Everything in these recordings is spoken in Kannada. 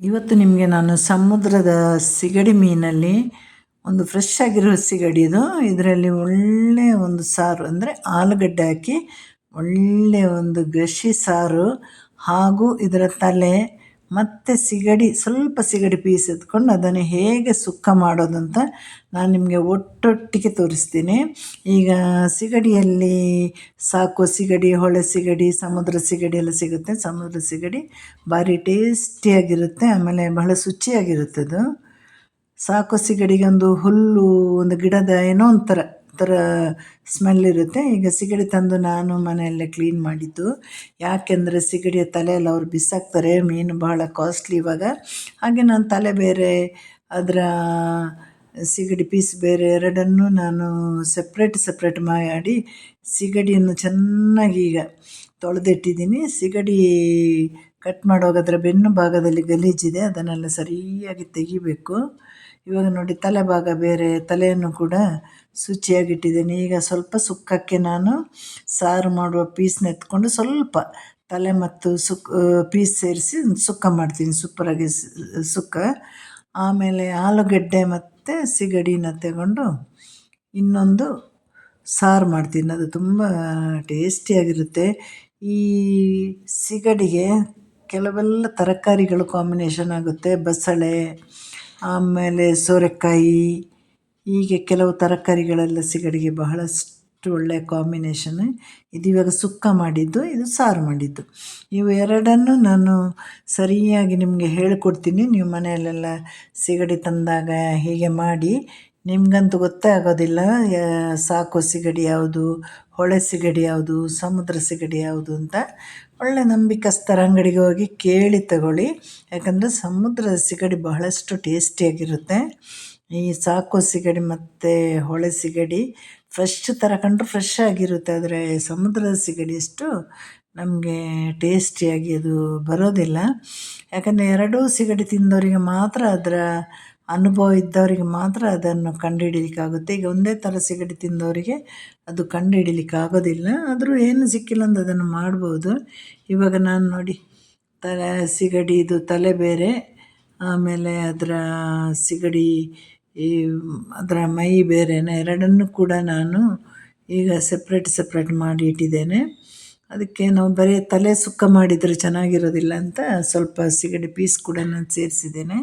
ಇವತ್ತು ನಿಮಗೆ ನಾನು ಸಮುದ್ರದ ಸಿಗಡಿ ಮೀನಲ್ಲಿ ಒಂದು ಫ್ರೆಶ್ ಆಗಿರೋ ಸಿಗಡಿ ಇದು. ಇದರಲ್ಲಿ ಒಳ್ಳೆಯ ಒಂದು ಸಾರು, ಅಂದರೆ ಆಲೂಗಡ್ಡೆ ಹಾಕಿ ಒಳ್ಳೆಯ ಒಂದು ಗಸಿ ಸಾರು ಹಾಗೂ ಇದರ ತಲೆ ಮತ್ತು ಸಿಗಡಿ, ಸ್ವಲ್ಪ ಸಿಗಡಿ ಪೀಸ್ ಎತ್ಕೊಂಡು ಅದನ್ನು ಹೇಗೆ ಸುಕ್ಕ ಮಾಡೋದು ಅಂತ ನಾನು ನಿಮಗೆ ಒಟ್ಟೊಟ್ಟಿಗೆ ತೋರಿಸ್ತೀನಿ. ಈಗ ಸಿಗಡಿಯಲ್ಲಿ ಸಾಕು ಸಿಗಡಿ, ಹೊಳೆ ಸಿಗಡಿ, ಸಮುದ್ರ ಸಿಗಡಿ ಎಲ್ಲ ಸಿಗುತ್ತೆ. ಸಮುದ್ರ ಸಿಗಡಿ ಭಾರಿ ಟೇಸ್ಟಿಯಾಗಿರುತ್ತೆ, ಆಮೇಲೆ ಬಹಳ ಶುಚಿಯಾಗಿರುತ್ತೆ ಅದು. ಸಾಕು ಸಿಗಡಿಗೆ ಒಂದು ಹುಲ್ಲು, ಒಂದು ಗಿಡದ ಏನೋ ಒಂಥರ. ಥರ ಸ್ಮೆಲ್ ಇರುತ್ತೆ. ಈಗ ಸಿಗಡಿ ತಂದು ನಾನು ಮನೆಯಲ್ಲೇ ಕ್ಲೀನ್ ಮಾಡಿದ್ದು. ಯಾಕೆಂದರೆ ಸಿಗಡಿಯ ತಲೆಯಲ್ಲಿ ಅವ್ರು ಬಿಸಾಕ್ತಾರೆ, ಮೀನು ಭಾಳ ಕಾಸ್ಟ್ಲಿ ಇವಾಗ. ಹಾಗೆ ನಾನು ತಲೆ ಬೇರೆ, ಅದರ ಸಿಗಡಿ ಪೀಸ್ ಬೇರೆ ಎರಡನ್ನೂ ನಾನು ಸಪ್ರೇಟ್ ಸಪ್ರೇಟ್ ಮಾಡಿ ಸಿಗಡಿಯನ್ನು ಚೆನ್ನಾಗಿ ಈಗ ತೊಳೆದಿಟ್ಟಿದ್ದೀನಿ. ಸಿಗಡಿ ಕಟ್ ಮಾಡುವಾಗ ಅದರ ಬೆನ್ನು ಭಾಗದಲ್ಲಿ ಗಲೀಜಿದೆ, ಅದನ್ನೆಲ್ಲ ಸರಿಯಾಗಿ ತೆಗಿಬೇಕು. ಇವಾಗ ನೋಡಿ ತಲೆ ಭಾಗ ಬೇರೆ, ತಲೆಯನ್ನು ಕೂಡ ಶುಚಿಯಾಗಿಟ್ಟಿದ್ದೀನಿ. ಈಗ ಸ್ವಲ್ಪ ಸುಕ್ಕಕ್ಕೆ ನಾನು ಸಾರು ಮಾಡುವ ಪೀಸ್ನ ಎತ್ಕೊಂಡು ಸ್ವಲ್ಪ ತಲೆ ಮತ್ತು ಸುಕ್ ಪೀಸ್ ಸೇರಿಸಿ ಸುಕ್ಕ ಮಾಡ್ತೀನಿ, ಸೂಪರಾಗಿ ಸುಕ್ಕ. ಆಮೇಲೆ ಆಲೂಗಡ್ಡೆ ಮತ್ತು ಸಿಗಡಿನ ತಗೊಂಡು ಇನ್ನೊಂದು ಸಾರು ಮಾಡ್ತೀನಿ. ಅದು ತುಂಬ ಟೇಸ್ಟಿಯಾಗಿರುತ್ತೆ. ಈ ಸಿಗಡಿಗೆ ಕೆಲವೆಲ್ಲ ತರಕಾರಿಗಳು ಕಾಂಬಿನೇಷನ್ ಆಗುತ್ತೆ. ಬಸಳೆ ಆಮೇಲೆ ಸೋರೆಕಾಯಿ, ಹೀಗೆ ಕೆಲವು ತರಕಾರಿಗಳೆಲ್ಲ ಸಿಗಡಿಗೆ ಬಹಳಷ್ಟು ಒಳ್ಳೆಯ ಕಾಂಬಿನೇಷನ್ ಇದು ಇವಾಗ ಸುಕ್ಕ ಮಾಡಿದ್ದು, ಇದು ಸಾರು ಮಾಡಿದ್ದು. ಇವು ಎರಡನ್ನು ನಾನು ಸರಿಯಾಗಿ ನಿಮಗೆ ಹೇಳಿಕೊಡ್ತೀನಿ. ನೀವು ಮನೆಯಲ್ಲೆಲ್ಲ ಸಿಗಡಿ ತಂದಾಗ ಹೀಗೆ ಮಾಡಿ, ನಿಮಗಂತೂ ಗೊತ್ತೇ ಆಗೋದಿಲ್ಲ ಸಾಕು ಸಿಗಡಿ ಯಾವುದು, ಹೊಳೆ ಸಿಗಡಿ ಯಾವುದು, ಸಮುದ್ರ ಸಿಗಡಿ ಯಾವುದು ಅಂತ. ಒಳ್ಳೆ ನಂಬಿಕಸ್ಥರ ಅಂಗಡಿಗೆ ಹೋಗಿ ಕೇಳಿ ತಗೊಳ್ಳಿ. ಯಾಕಂದರೆ ಸಮುದ್ರದ ಸಿಗಡಿ ಬಹಳಷ್ಟು ಟೇಸ್ಟಿಯಾಗಿರುತ್ತೆ. ಈ ಸಾಕೋ ಸಿಗಡಿ ಮತ್ತು ಹೊಳೆ ಸಿಗಡಿ ಫ್ರೆಶ್ ಥರ ಕಂಡ್ರೆ ಫ್ರೆಶ್ ಆಗಿರುತ್ತೆ. ಆದರೆ ಸಮುದ್ರದ ಸಿಗಡಿ ಅಷ್ಟು ನಮಗೆ ಟೇಸ್ಟಿಯಾಗಿ ಅದು ಬರೋದಿಲ್ಲ. ಯಾಕಂದರೆ ಎರಡೂ ಸಿಗಡಿ ತಿಂದವರಿಗೆ ಮಾತ್ರ ಅದರ ಅನುಭವ ಇದ್ದವರಿಗೆ ಮಾತ್ರ ಅದನ್ನು ಕಂಡುಹಿಡಿಲಿಕ್ಕಾಗುತ್ತೆ. ಈಗ ಒಂದೇ ಥರ ಸಿಗಡಿ ತಿಂದವರಿಗೆ ಅದು ಕಂಡುಹಿಡಿಲಿಕ್ಕೆ ಆಗೋದಿಲ್ಲ ಆದರೂ ಏನು ಸಿಕ್ಕಿಲ್ಲ ಅಂದ್ರೆ ಅದನ್ನು ಮಾಡ್ಬೋದು. ಇವಾಗ ನಾನು ನೋಡಿ, ತಲೆ ಸಿಗಡಿದು ತಲೆ ಬೇರೆ, ಆಮೇಲೆ ಅದರ ಸಿಗಡಿ, ಈ ಅದರ ಮೈ ಬೇರೆನೇ, ಎರಡನ್ನೂ ಕೂಡ ನಾನು ಈಗ ಸಪ್ರೇಟ್ ಸಪ್ರೇಟ್ ಮಾಡಿ ಇಟ್ಟಿದ್ದೇನೆ. ಅದಕ್ಕೆ ನಾವು ಬರೀ ತಲೆ ಸುಕ್ಕ ಮಾಡಿದರೆ ಚೆನ್ನಾಗಿರೋದಿಲ್ಲ ಅಂತ ಸ್ವಲ್ಪ ಸಿಗಡಿ ಪೀಸ್ ಕೂಡ ನಾನು ಸೇರಿಸಿದ್ದೇನೆ.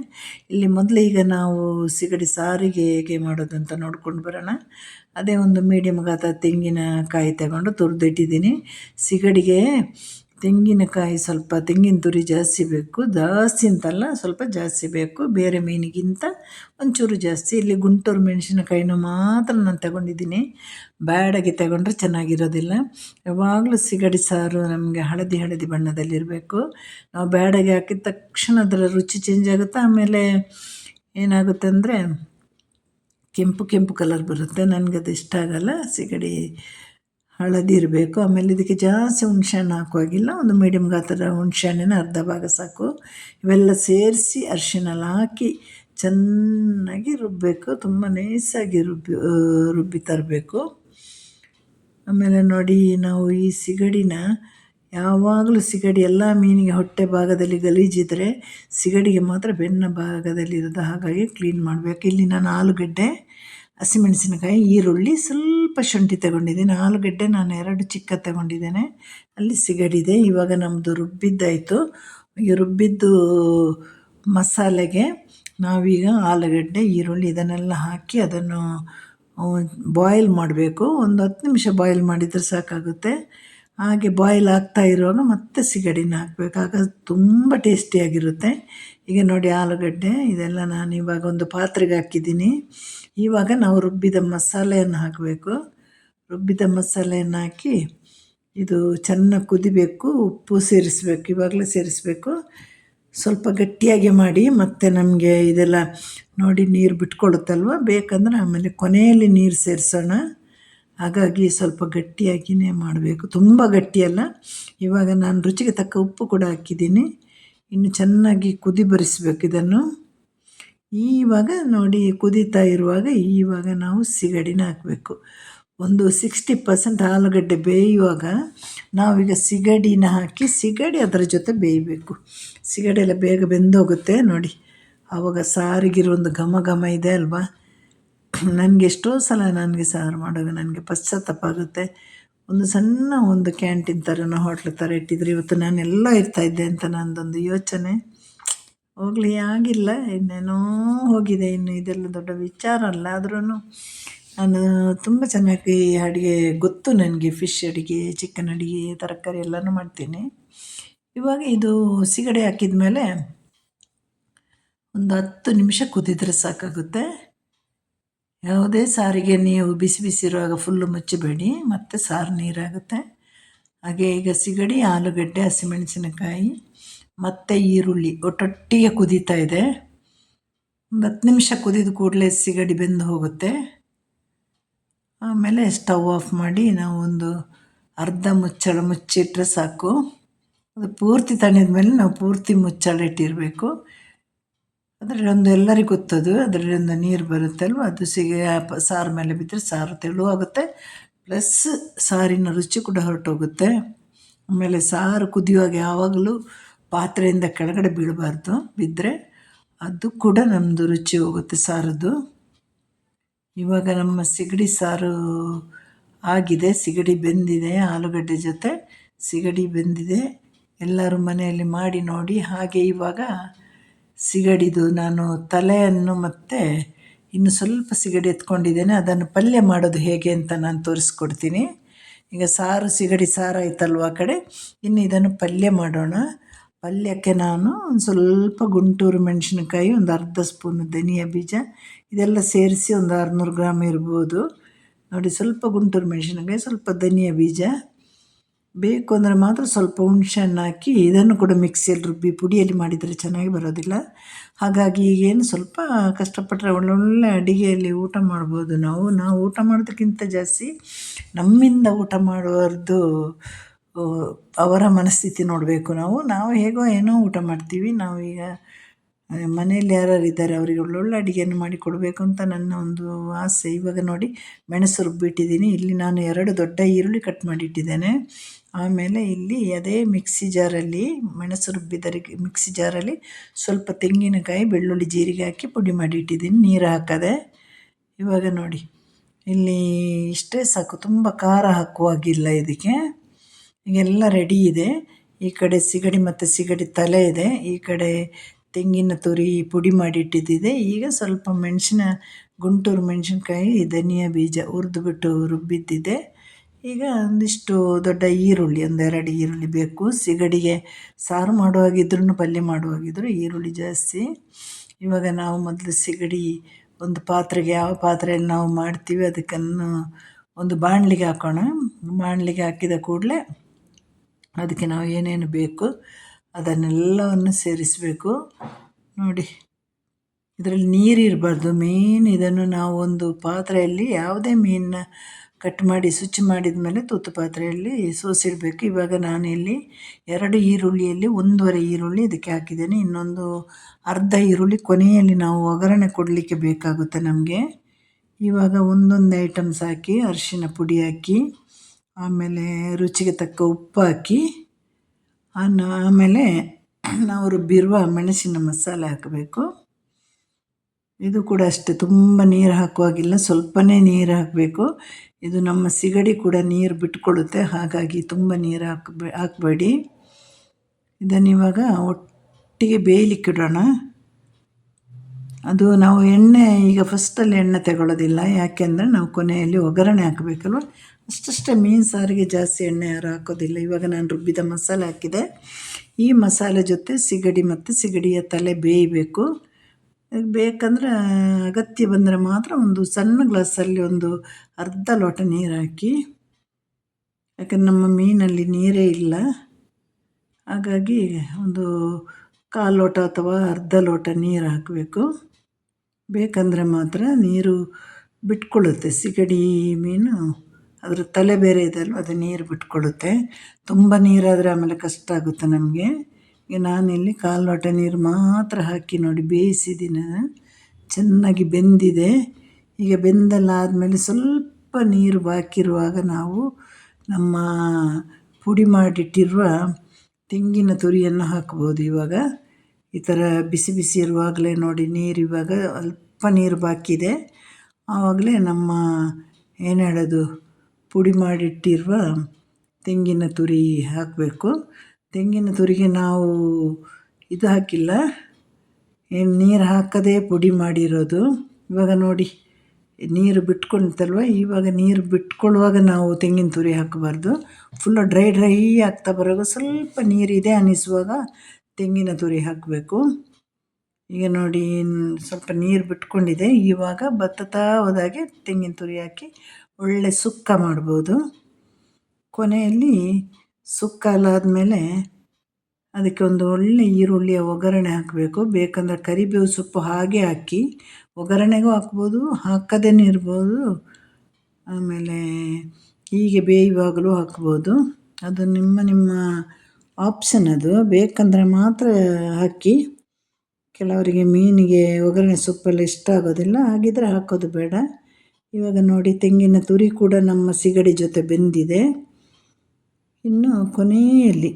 ಇಲ್ಲಿ ಮೊದಲು ಈಗ ನಾವು ಸಿಗಡಿ ಸಾರಿಗೆ ಹೇಗೆ ಮಾಡೋದು ಅಂತ ನೋಡ್ಕೊಂಡು ಬರೋಣ. ಅದೇ ಒಂದು ಮೀಡಿಯಮ್ ಗಾತ್ರ ತೆಂಗಿನಕಾಯಿ ತಗೊಂಡು ತುರಿದಿಟ್ಟಿದ್ದೀನಿ. ಸಿಗಡಿಗೆ ತೆಂಗಿನಕಾಯಿ ಸ್ವಲ್ಪ ತೆಂಗಿನ ತುರಿ ಜಾಸ್ತಿ ಬೇಕು, ಜಾಸ್ತಿ ಅಂತಲ್ಲ ಸ್ವಲ್ಪ ಜಾಸ್ತಿ ಬೇಕು. ಬೇರೆ ಮೀನಿಗಿಂತ ಒಂಚೂರು ಜಾಸ್ತಿ. ಇಲ್ಲಿ ಗುಂಟೂರು ಮೆಣಸಿನಕಾಯಿನೂ ಮಾತ್ರ ನಾನು ತಗೊಂಡಿದ್ದೀನಿ. ಬ್ಯಾಡಾಗಿ ತಗೊಂಡ್ರೆ ಚೆನ್ನಾಗಿರೋದಿಲ್ಲ. ಯಾವಾಗಲೂ ಸಿಗಡಿ ಸಾರು ನಮಗೆ ಹಳದಿ ಹಳದಿ ಬಣ್ಣದಲ್ಲಿರಬೇಕು ನಾವು ಬ್ಯಾಡಾಗಿ ಹಾಕಿದ ತಕ್ಷಣ ಅದರ ರುಚಿ ಚೇಂಜ್ ಆಗುತ್ತೆ. ಆಮೇಲೆ ಏನಾಗುತ್ತೆ ಅಂದರೆ ಕೆಂಪು ಕೆಂಪು ಕಲರ್ ಬರುತ್ತೆ. ನನಗದು ಇಷ್ಟ ಆಗಲ್ಲ. ಸಿಗಡಿ ಹಳದಿ ಇರಬೇಕು ಆಮೇಲೆ ಇದಕ್ಕೆ ಜಾಸ್ತಿ ಹುಣ್ಸೆಹಣ್ಣು ಹಾಕುವಾಗಿಲ್ಲ. ಒಂದು ಮೀಡಿಯಮ್ ಗಾತ್ರದ ಹುಣ್ಸೆಹಣ್ಣಿನ ಅರ್ಧ ಭಾಗ ಸಾಕು. ಇವೆಲ್ಲ ಸೇರಿಸಿ ಅರಿಶಿನಲ್ಲಿ ಹಾಕಿ ಚೆನ್ನಾಗಿ ರುಬ್ಬಬೇಕು ತುಂಬ ನೈಸಾಗಿ ರುಬ್ಬಿ ರುಬ್ಬಿ ತರಬೇಕು. ಆಮೇಲೆ ನೋಡಿ ನಾವು ಈ ಸಿಗಡಿನ ಯಾವಾಗಲೂ ಸಿಗಡಿ ಎಲ್ಲ ಮೀನಿಗೆ ಹೊಟ್ಟೆ ಭಾಗದಲ್ಲಿ ಗಲೀಜಿದ್ರೆ ಸಿಗಡಿಗೆ ಮಾತ್ರ ಬೆನ್ನ ಭಾಗದಲ್ಲಿರೋದು ಹಾಗಾಗಿ ಕ್ಲೀನ್ ಮಾಡಬೇಕು. ಇಲ್ಲಿ ನಾನು ಆಲೂಗಡ್ಡೆ ಹಸಿಮೆಣಸಿನಕಾಯಿ, ಈರುಳ್ಳಿ ಸ್ವಲ್ಪ ಶುಂಠಿ ತಗೊಂಡಿದ್ದೀನಿ. ಆಲೂಗಡ್ಡೆ ನಾನು ಎರಡು ಚಿಕ್ಕ ತಗೊಂಡಿದ್ದೇನೆ. ಅಲ್ಲಿ ಸಿಗಡಿದೆ. ಇವಾಗ ನಮ್ಮದು ರುಬ್ಬಿದ್ದಾಯಿತು. ಈ ರುಬ್ಬಿದ್ದು ಮಸಾಲೆಗೆ ನಾವೀಗ ಆಲೂಗಡ್ಡೆ, ಈರುಳ್ಳಿ ಇದನ್ನೆಲ್ಲ ಹಾಕಿ ಅದನ್ನು ಬಾಯ್ಲ್ ಮಾಡಬೇಕು. ಒಂದು ಹತ್ತು ನಿಮಿಷ ಬಾಯ್ಲ್ ಮಾಡಿದರೆ ಸಾಕಾಗುತ್ತೆ. ಹಾಗೆ ಬಾಯ್ಲ್ ಆಗ್ತಾ ಇರುವಾಗ ಮತ್ತೆ ಸಿಗಡಿನ ಹಾಕಬೇಕು. ಆಗ ತುಂಬ ಟೇಸ್ಟಿಯಾಗಿರುತ್ತೆ ಈಗ ನೋಡಿ ಆಲೂಗಡ್ಡೆ, ಇದೆಲ್ಲ ನಾನು ಇವಾಗ ಒಂದು ಪಾತ್ರೆಗೆ ಹಾಕಿದ್ದೀನಿ. ಇವಾಗ ನಾವು ರುಬ್ಬಿದ ಮಸಾಲೆಯನ್ನು ಹಾಕಬೇಕು. ರುಬ್ಬಿದ ಮಸಾಲೆಯನ್ನು ಹಾಕಿ ಇದು ಚೆನ್ನಾಗಿ ಕುದಿಬೇಕು, ಉಪ್ಪು ಸೇರಿಸಬೇಕು, ಇವಾಗಲೇ ಸೇರಿಸ್ಬೇಕು. ಸ್ವಲ್ಪ ಗಟ್ಟಿಯಾಗಿ ಮಾಡಿ ಮತ್ತು ನಮಗೆ ಇದೆಲ್ಲ ನೋಡಿ ನೀರು ಬಿಟ್ಕೊಳುತ್ತಲ್ವ? ಬೇಕಂದ್ರೆ ಆಮೇಲೆ ಕೊನೆಯಲ್ಲಿ ನೀರು ಸೇರಿಸೋಣ. ಹಾಗಾಗಿ ಸ್ವಲ್ಪ ಗಟ್ಟಿಯಾಗಿಯೇ ಮಾಡಬೇಕು. ತುಂಬ ಗಟ್ಟಿಯಲ್ಲ ಇವಾಗ ನಾನು ರುಚಿಗೆ ತಕ್ಕ ಉಪ್ಪು ಕೂಡ ಹಾಕಿದ್ದೀನಿ. ಇನ್ನು ಚೆನ್ನಾಗಿ ಕುದಿ ಬರಿಸ್ಬೇಕು ಇದನ್ನು. ಈವಾಗ ನೋಡಿ ಕುದೀತಾ ಇರುವಾಗ ಈವಾಗ ನಾವು ಸಿಗಡಿನ ಹಾಕಬೇಕು. ಒಂದು ಸಿಕ್ಸ್ಟಿ ಪರ್ಸೆಂಟ್ ಆಲೂಗಡ್ಡೆ ಬೇಯುವಾಗ ನಾವೀಗ ಸಿಗಡಿನ ಹಾಕಿ ಸಿಗಡಿ ಅದರ ಜೊತೆ ಬೇಯಬೇಕು. ಸಿಗಡಿ ಎಲ್ಲ ಬೇಗ ಬೆಂದೋಗುತ್ತೆ ನೋಡಿ. ಆವಾಗ ಸಾರಿಗಿರೋ ಒಂದು ಘಮ ಘಮ ಇದೆ ಅಲ್ವಾ? ನನಗೆ ಎಷ್ಟೋ ಸಲ ನನಗೆ ಸಾರು ಮಾಡುವಾಗ ನನಗೆ ಪಶ್ಚಾತ್ತಾಪ ಆಗುತ್ತೆ. ಒಂದು ಸಣ್ಣ ಒಂದು ಕ್ಯಾಂಟೀನ್ ಥರನೋ ಹೋಟ್ಲ್ ಥರ ಇಟ್ಟಿದ್ರೆ. ಇವತ್ತು ನಾನೆಲ್ಲ ಇರ್ತಾಯಿದ್ದೆ ಅಂತ ನಂದೊಂದು ಯೋಚನೆ. ಹೋಗಲಿ, ಆಗಿಲ್ಲ. ಇನ್ನೇನೋ ಹೋಗಿದೆ. ಇನ್ನು ಇದೆಲ್ಲ ದೊಡ್ಡ ವಿಚಾರ ಅಲ್ಲ. ಆದ್ರೂ ನಾನು ತುಂಬ ಚೆನ್ನಾಗಿ ಅಡುಗೆ, ಗೊತ್ತು ನನಗೆ ಫಿಶ್ ಅಡುಗೆ ಚಿಕನ್ ಅಡುಗೆ, ತರಕಾರಿ ಎಲ್ಲನೂ ಮಾಡ್ತೀನಿ. ಇವಾಗ ಇದು ಸಿಗಡೆ ಹಾಕಿದ ಮೇಲೆ ಒಂದು ಹತ್ತು ನಿಮಿಷ ಕುದಿದ್ರೆ ಸಾಕಾಗುತ್ತೆ. ಯಾವುದೇ ಸಾರಿಗೆ ನೀವು ಬಿಸಿ ಬಿಸಿ ಇರುವಾಗ ಫುಲ್ಲು ಮುಚ್ಚಬೇಡಿ, ಮತ್ತು ಸಾರು ನೀರಾಗುತ್ತೆ. ಹಾಗೆ ಈಗ ಸಿಗಡಿ, ಆಲೂಗಡ್ಡೆ, ಹಸಿಮೆಣಸಿನಕಾಯಿ, ಮತ್ತು ಈರುಳ್ಳಿ ಒಟ್ಟೊಟ್ಟಿಗೆ ಕುದೀತಾ ಇದೆ. ಒಂದು ಹತ್ತು ನಿಮಿಷ ಕುದಿದ ಕೂಡಲೇ ಸಿಗಡಿ ಬೆಂದು ಹೋಗುತ್ತೆ. ಆಮೇಲೆ ಸ್ಟವ್ ಆಫ್ ಮಾಡಿ ನಾವು ಒಂದು ಅರ್ಧ ಮುಚ್ಚಳ ಮುಚ್ಚಿಟ್ರೆ ಸಾಕು. ಅದು ಪೂರ್ತಿ ತಣಿದ ಮೇಲೆ ನಾವು ಪೂರ್ತಿ ಮುಚ್ಚಳ ಇಟ್ಟಿರಬೇಕು. ಅದರಲ್ಲಿ ಒಂದು ಎಲ್ಲರಿಗೂ ಗೊತ್ತದು ಅದರಲ್ಲಿ ಒಂದು ನೀರು ಬರುತ್ತೆ ಅಲ್ವ ಅದು ಸಿಗೆ ಸಾರು ಮೇಲೆ ಬಿದ್ದರೆ ಸಾರು ತೆಳುವಾಗುತ್ತೆ ಪ್ಲಸ್ ಸಾರಿನ ರುಚಿ ಕೂಡ ಹೊರಟೋಗುತ್ತೆ. ಆಮೇಲೆ ಸಾರು ಕುದಿಯುವಾಗ ಯಾವಾಗಲೂ ಪಾತ್ರೆಯಿಂದ ಕೆಳಗಡೆ ಬೀಳಬಾರ್ದು. ಬಿದ್ದರೆ ಅದು ಕೂಡ ನಮ್ಮದು ರುಚಿ ಹೋಗುತ್ತೆ ಸಾರದು ಇವಾಗ ನಮ್ಮ ಸಿಗಡಿ ಸಾರು ಆಗಿದೆ, ಸಿಗಡಿ ಬೆಂದಿದೆ, ಆಲೂಗಡ್ಡೆ ಜೊತೆ ಸಿಗಡಿ ಬೆಂದಿದೆ. ಎಲ್ಲರೂ ಮನೆಯಲ್ಲಿ ಮಾಡಿ ನೋಡಿ, ಹಾಗೆ ಇವಾಗ ಸಿಗಡಿದು ನಾನು ತಲೆಯನ್ನು ಮತ್ತು ಇನ್ನು ಸ್ವಲ್ಪ ಸಿಗಡಿ ಎತ್ಕೊಂಡಿದ್ದೇನೆ. ಅದನ್ನು ಪಲ್ಯ ಮಾಡೋದು ಹೇಗೆ ಅಂತ ನಾನು ತೋರಿಸ್ಕೊಡ್ತೀನಿ. ಈಗ ಸಾರು ಸಿಗಡಿ ಸಾರು ಆಯ್ತಲ್ವ ಕಡೆ? ಇನ್ನು ಇದನ್ನು ಪಲ್ಯ ಮಾಡೋಣ. ಪಲ್ಯಕ್ಕೆ ನಾನು ಒಂದು ಸ್ವಲ್ಪ ಗುಂಟೂರು ಮೆಣಸಿನಕಾಯಿ, ಒಂದು ಅರ್ಧ ಸ್ಪೂನ್ ಧನಿಯಾ ಬೀಜ, ಇದೆಲ್ಲ ಸೇರಿಸಿ ಒಂದು ಆರುನೂರು ಗ್ರಾಮ್ ಇರ್ಬೋದು. ನೋಡಿ, ಸ್ವಲ್ಪ ಗುಂಟೂರು ಮೆಣಸಿನಕಾಯಿ, ಸ್ವಲ್ಪ ಧನಿಯಾ ಬೀಜ. ಬೇಕು ಅಂದರೆ ಮಾತ್ರ ಸ್ವಲ್ಪ ಹುಣಸೆ ಹಣ್ಣು ಹಾಕಿ ಇದನ್ನು ಕೂಡ ಮಿಕ್ಸಿಯಲ್ಲಿ ರುಬ್ಬಿ ಪುಡಿಯಲ್ಲಿ ಮಾಡಿದರೆ ಚೆನ್ನಾಗಿ ಬರೋದಿಲ್ಲ. ಹಾಗಾಗಿ ಈಗೇನು ಸ್ವಲ್ಪ ಕಷ್ಟಪಟ್ಟರೆ ಒಳ್ಳೊಳ್ಳೆ ಅಡುಗೆಯಲ್ಲಿ ಊಟ ಮಾಡ್ಬೋದು ನಾವು. ನಾವು ಊಟ ಮಾಡೋದಕ್ಕಿಂತ ಜಾಸ್ತಿ ನಮ್ಮಿಂದ ಊಟ ಮಾಡುವರದ್ದು ಅವರ ಮನಸ್ಥಿತಿ ನೋಡಬೇಕು ನಾವು. ನಾವು ಹೇಗೋ ಏನೋ ಊಟ ಮಾಡ್ತೀವಿ. ನಾವೀಗ ಮನೆಯಲ್ಲಿ ಯಾರ್ಯಾರು ಇದ್ದಾರೆ ಅವರಿಗೆ ಒಳ್ಳೊಳ್ಳೆ ಅಡುಗೆಯನ್ನು ಮಾಡಿ ಕೊಡಬೇಕು ಅಂತ ನನ್ನ ಒಂದು ಆಸೆ. ಇವಾಗ ನೋಡಿ ಮೆಣಸು ರುಬ್ಬಿಟ್ಟಿದ್ದೀನಿ. ಇಲ್ಲಿ ನಾನು ಎರಡು ದೊಡ್ಡ ಈರುಳ್ಳಿ ಕಟ್ ಮಾಡಿಟ್ಟಿದ್ದೇನೆ. ಆಮೇಲೆ ಇಲ್ಲಿ ಅದೇ ಮಿಕ್ಸಿ ಜಾರಲ್ಲಿ ಮೆಣಸು ರುಬ್ಬಿದರಿಗೆ ಮಿಕ್ಸಿ ಜಾರಲ್ಲಿ ಸ್ವಲ್ಪ ತೆಂಗಿನಕಾಯಿ, ಬೆಳ್ಳುಳ್ಳಿ, ಜೀರಿಗೆ ಹಾಕಿ ಪುಡಿ ಮಾಡಿ ಇಟ್ಟಿದ್ದೀನಿ. ನೀರು ಹಾಕದೆ. ಇವಾಗ ನೋಡಿ, ಇಲ್ಲಿ ಇಷ್ಟೇ ಸಾಕು. ತುಂಬ ಖಾರ ಹಾಕುವಾಗಿಲ್ಲ ಇದಕ್ಕೆ. ಈಗೆಲ್ಲ ರೆಡಿ ಇದೆ. ಈ ಕಡೆ ಸಿಗಡಿ ಮತ್ತು ಸಿಗಡಿ ತಲೆ ಇದೆ. ಈ ಕಡೆ ತೆಂಗಿನ ತುರಿ ಪುಡಿ ಮಾಡಿ ಇಟ್ಟಿದ್ದಿದೆ. ಈಗ ಸ್ವಲ್ಪ ಮೆಣಸಿನ, ಗುಂಟೂರು ಮೆಣಸಿನ್ಕಾಯಿ, ಧನಿಯಾ ಬೀಜ ಹುರಿದ್ಬಿಟ್ಟು ರುಬ್ಬಿದ್ದಿದೆ. ಈಗ ಒಂದಿಷ್ಟು ದೊಡ್ಡ ಈರುಳ್ಳಿ ಒಂದೆರಡು ಈರುಳ್ಳಿ ಬೇಕು. ಸಿಗಡಿಗೆ ಸಾರು ಮಾಡುವಾಗಿದ್ರೂ ಪಲ್ಯ ಮಾಡುವಾಗಿದ್ದರೂ ಈರುಳ್ಳಿ ಜಾಸ್ತಿ. ಇವಾಗ ನಾವು ಮೊದಲು ಸಿಗಡಿ ಒಂದು ಪಾತ್ರೆಗೆ, ಯಾವ ಪಾತ್ರೆಯಲ್ಲಿ ನಾವು ಮಾಡ್ತೀವಿ ಅದಕ್ಕನ್ನು ಒಂದು ಬಾಣಲಿಗೆ ಹಾಕೋಣ. ಬಾಣಲಿಗೆ ಹಾಕಿದ ಕೂಡಲೇ ಅದಕ್ಕೆ ನಾವು ಏನೇನು ಬೇಕು ಅದನ್ನೆಲ್ಲವನ್ನು ಸೇರಿಸಬೇಕು. ನೋಡಿ, ಇದರಲ್ಲಿ ನೀರು ಇರಬಾರ್ದು. ಮೇನ್ ಇದನ್ನು ನಾವು ಒಂದು ಪಾತ್ರೆಯಲ್ಲಿ ಯಾವುದೇ ಮೀನನ್ನ ಕಟ್ ಮಾಡಿ ಸ್ವಚ್ಛ ಮಾಡಿದ ಮೇಲೆ ತೂತು ಪಾತ್ರೆಯಲ್ಲಿ ಸೋಸಿಡಬೇಕು. ಇವಾಗ ಇಲ್ಲಿ ಎರಡು ಈರುಳ್ಳಿಯಲ್ಲಿ ಒಂದೂವರೆ ಈರುಳ್ಳಿ ಇದಕ್ಕೆ ಹಾಕಿದ್ದೇನೆ. ಇನ್ನೊಂದು ಅರ್ಧ ಈರುಳ್ಳಿ ಕೊನೆಯಲ್ಲಿ ನಾವು ಒಗ್ಗರಣೆ ಕೊಡಲಿಕ್ಕೆ ಬೇಕಾಗುತ್ತೆ ನಮಗೆ. ಇವಾಗ ಒಂದೊಂದು ಐಟಮ್ಸ್ ಹಾಕಿ, ಅರಿಶಿನ ಪುಡಿ ಹಾಕಿ, ಆಮೇಲೆ ರುಚಿಗೆ ತಕ್ಕ ಉಪ್ಪು ಹಾಕಿ ಆಮೇಲೆ ನಾವು ರುಬ್ಬಿರುವ ಮೆಣಸಿನ ಮಸಾಲೆ ಹಾಕಬೇಕು. ಇದು ಕೂಡ ಅಷ್ಟೇ, ತುಂಬ ನೀರು ಹಾಕುವಾಗಿಲ್ಲ, ಸ್ವಲ್ಪನೇ ನೀರು ಹಾಕಬೇಕು. ಇದು ನಮ್ಮ ಸಿಗಡಿ ಕೂಡ ನೀರು ಬಿಟ್ಕೊಳ್ಳುತ್ತೆ ಹಾಗಾಗಿ ತುಂಬ ನೀರು ಹಾಕಬೇ, ಹಾಕಬೇಡಿ. ಇದನ್ನಿವಾಗ ಒಟ್ಟಿಗೆ ಬೇಯಲಿಕ್ಕಿಡೋಣ ಅದು ನಾವು ಎಣ್ಣೆ, ಈಗ ಫಸ್ಟಲ್ಲಿ ಎಣ್ಣೆ ತಗೊಳ್ಳೋದಿಲ್ಲ, ಯಾಕೆಂದರೆ ನಾವು ಕೊನೆಯಲ್ಲಿ ಒಗ್ಗರಣೆ ಹಾಕಬೇಕಲ್ವ? ಅಷ್ಟಷ್ಟೇ ಮೀನು ಸಾರಿಗೆ ಜಾಸ್ತಿ ಎಣ್ಣೆ ಯಾರು ಹಾಕೋದಿಲ್ಲ. ಇವಾಗ ನಾನು ರುಬ್ಬಿದ ಮಸಾಲೆ ಹಾಕಿದೆ. ಈ ಮಸಾಲೆ ಜೊತೆ ಸಿಗಡಿ ಮತ್ತು ಸಿಗಡಿಯ ತಲೆ ಬೇಯಬೇಕು. ಬೇಕಂದ್ರೆ ಅಗತ್ಯ ಬಂದರೆ ಮಾತ್ರ ಒಂದು ಸಣ್ಣ ಗ್ಲಾಸಲ್ಲಿ ಒಂದು ಅರ್ಧ ಲೋಟ ನೀರು ಹಾಕಿ, ಯಾಕಂದ್ರೆ ನಮ್ಮ ಮೀನಲ್ಲಿ ನೀರೇ ಇಲ್ಲ. ಹಾಗಾಗಿ ಒಂದು ಕಾಲು ಲೋಟ ಅಥವಾ ಅರ್ಧ ಲೋಟ ನೀರು ಹಾಕಬೇಕು. ಬೇಕಂದರೆ ಮಾತ್ರ ನೀರು ಬಿಟ್ಕೊಳ್ಳುತ್ತೆ. ಸಿಗಡಿ ಮೀನು ಅದರ ತಲೆ ಬೇರೆ ಇದೆ ಅಲ್ವ, ಅದು ನೀರು ಬಿಟ್ಕೊಳ್ಳುತ್ತೆ. ತುಂಬ ನೀರಾದರೆ ಆಮೇಲೆ ಕಷ್ಟ ಆಗುತ್ತೆ ನಮಗೆ. ಈಗ ನಾನಿಲ್ಲಿ ಕಾಲು ಲೋಟ ನೀರು ಮಾತ್ರ ಹಾಕಿ ನೋಡಿ ಬೇಯಿಸಿದ್ದೀನಿ ಚೆನ್ನಾಗಿ ಬೆಂದಿದೆ. ಈಗ ಬೆಂದೆಲ್ಲ ಆದಮೇಲೆ ಸ್ವಲ್ಪ ನೀರು ಬಾಕಿರುವಾಗ ನಾವು ನಮ್ಮ ಪುಡಿ ಮಾಡಿಟ್ಟಿರುವ ತೆಂಗಿನ ತುರಿಯನ್ನು ಹಾಕ್ಬೋದು ಇವಾಗ. ಈ ಥರ ಬಿಸಿ ಬಿಸಿ ಇರುವಾಗಲೇ ನೋಡಿ ನೀರು ಇವಾಗ ಅಲ್ಪ ನೀರು ಬಾಕಿದೆ ಆವಾಗಲೇ ನಮ್ಮ ಏನು ಹೇಳೋದು, ಪುಡಿ ಮಾಡಿಟ್ಟಿರುವ ತೆಂಗಿನ ತುರಿ ಹಾಕಬೇಕು. ತೆಂಗಿನ ತುರಿಗೆ ನಾವು ಇದು ಹಾಕಿಲ್ಲ. ಏನು ನೀರು ಹಾಕದೇ ಪುಡಿ ಮಾಡಿರೋದು. ಇವಾಗ ನೋಡಿ, ನೀರು ಬಿಟ್ಕೊಳ್ತಲ್ವ ಇವಾಗ ನೀರು ಬಿಟ್ಕೊಳ್ಳುವಾಗ ನಾವು ತೆಂಗಿನ ತುರಿ ಹಾಕಬಾರ್ದು. ಫುಲ್ಲು ಡ್ರೈ ಡ್ರೈ ಆಗ್ತಾ ಬರುವಾಗ ಸ್ವಲ್ಪ ನೀರಿದೆ ಅನ್ನಿಸುವಾಗ ತೆಂಗಿನ ತುರಿ ಹಾಕಬೇಕು. ಈಗ ನೋಡಿ, ಸ್ವಲ್ಪ ನೀರು ಬಿಟ್ಕೊಂಡಿದೆ. ಇವಾಗ ಬತ್ತತಾ ಹೋದಾಗೆ ತೆಂಗಿನ ತುರಿ ಹಾಕಿ ಒಳ್ಳೆ ಸುಕ್ಕ ಮಾಡ್ಬೋದು. ಕೊನೆಯಲ್ಲಿ ಸುಕ್ಕಾಲಾದಮೇಲೆ ಅದಕ್ಕೆ ಒಂದು ಒಳ್ಳೆ ಈರುಳ್ಳಿಯ ಒಗ್ಗರಣೆ ಹಾಕಬೇಕು. ಬೇಕಂದರೆ ಕರಿಬೇವು ಸೊಪ್ಪು ಹಾಗೆ ಹಾಕಿ ಒಗ್ಗರಣೆಗೂ ಹಾಕ್ಬೋದು ಹಾಕದೇ ಇರ್ಬೋದು. ಆಮೇಲೆ ಹೀಗೆ ಬೇಯುವಾಗಲೂ ಹಾಕ್ಬೋದು. ಅದು ನಿಮ್ಮ ನಿಮ್ಮ ಆಪ್ಷನ್ ಅದು. ಬೇಕಂದರೆ ಮಾತ್ರ ಹಾಕಿ. ಕೆಲವರಿಗೆ ಮೀನಿಗೆ ಒಗ್ಗರಣೆ ಸೊಪ್ಪೆಲ್ಲ ಇಷ್ಟ ಆಗೋದಿಲ್ಲ, ಹಾಗಿದ್ರೆ ಹಾಕೋದು ಬೇಡ. ಇವಾಗ ನೋಡಿ, ತೆಂಗಿನ ತುರಿ ಕೂಡ ನಮ್ಮ ಸಿಗಡಿ ಜೊತೆ ಬೆಂದಿದೆ. ಇನ್ನು ಕೊನೆಯಲ್ಲಿ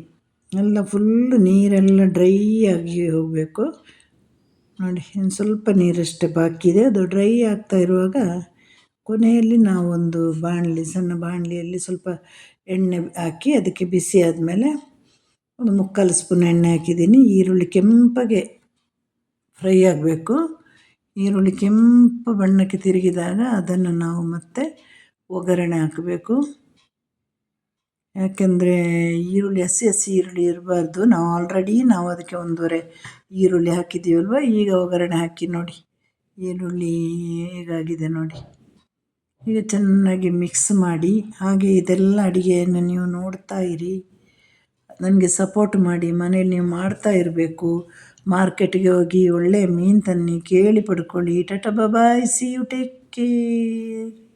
ಎಲ್ಲ ಫುಲ್ಲು ನೀರೆಲ್ಲ ಡ್ರೈ ಆಗಿ ಹೋಗಬೇಕು. ನೋಡಿ, ಇನ್ನು ಸ್ವಲ್ಪ ನೀರಷ್ಟೇ ಬಾಕಿ ಇದೆ. ಅದು ಡ್ರೈ ಆಗ್ತಾ ಇರುವಾಗ ಕೊನೆಯಲ್ಲಿ ನಾವೊಂದು ಬಾಣಲಿ, ಸಣ್ಣ ಬಾಣಲಿಯಲ್ಲಿ ಸ್ವಲ್ಪ ಎಣ್ಣೆ ಹಾಕಿ ಅದಕ್ಕೆ ಬಿಸಿ ಆದಮೇಲೆ ಒಂದು ಮುಕ್ಕಾಲು ಸ್ಪೂನ್ ಎಣ್ಣೆ ಹಾಕಿದ್ದೀನಿ. ಈರುಳ್ಳಿ ಕೆಂಪಗೆ ಫ್ರೈ ಆಗಬೇಕು. ಈರುಳ್ಳಿ ಕೆಂಪು ಬಣ್ಣಕ್ಕೆ ತಿರುಗಿದಾಗ ಅದನ್ನು ನಾವು ಮತ್ತೆ ಒಗ್ಗರಣೆ ಹಾಕಬೇಕು. ಯಾಕೆಂದರೆ ಈರುಳ್ಳಿ, ಹಸಿ ಹಸಿ ಈರುಳ್ಳಿ ಇರಬಾರ್ದು. ನಾವು ಆಲ್ರೆಡಿ ನಾವು ಅದಕ್ಕೆ ಒಂದೂವರೆ ಈರುಳ್ಳಿ ಹಾಕಿದ್ದೀವಲ್ವ? ಈಗ ಒಗ್ಗರಣೆ ಹಾಕಿ ನೋಡಿ. ಈರುಳ್ಳಿ ಹೇಗಾಗಿದೆ ನೋಡಿ. ಈಗ ಚೆನ್ನಾಗಿ ಮಿಕ್ಸ್ ಮಾಡಿ, ಹಾಗೆ ಇದೆಲ್ಲ ಅಡುಗೆಯನ್ನು ನೀವು ನೋಡ್ತಾ ಇರಿ. ನನಗೆ ಸಪೋರ್ಟ್ ಮಾಡಿ ಮನೇಲಿ ನೀವು ಮಾಡ್ತಾ ಇರಬೇಕು. ಮಾರ್ಕೆಟ್ಗೆ ಹೋಗಿ ಒಳ್ಳೆಯ ಮೀನು ತನ್ನಿ ಕೇಳಿ ಪಡ್ಕೊಳ್ಳಿ. Tata bye see you take care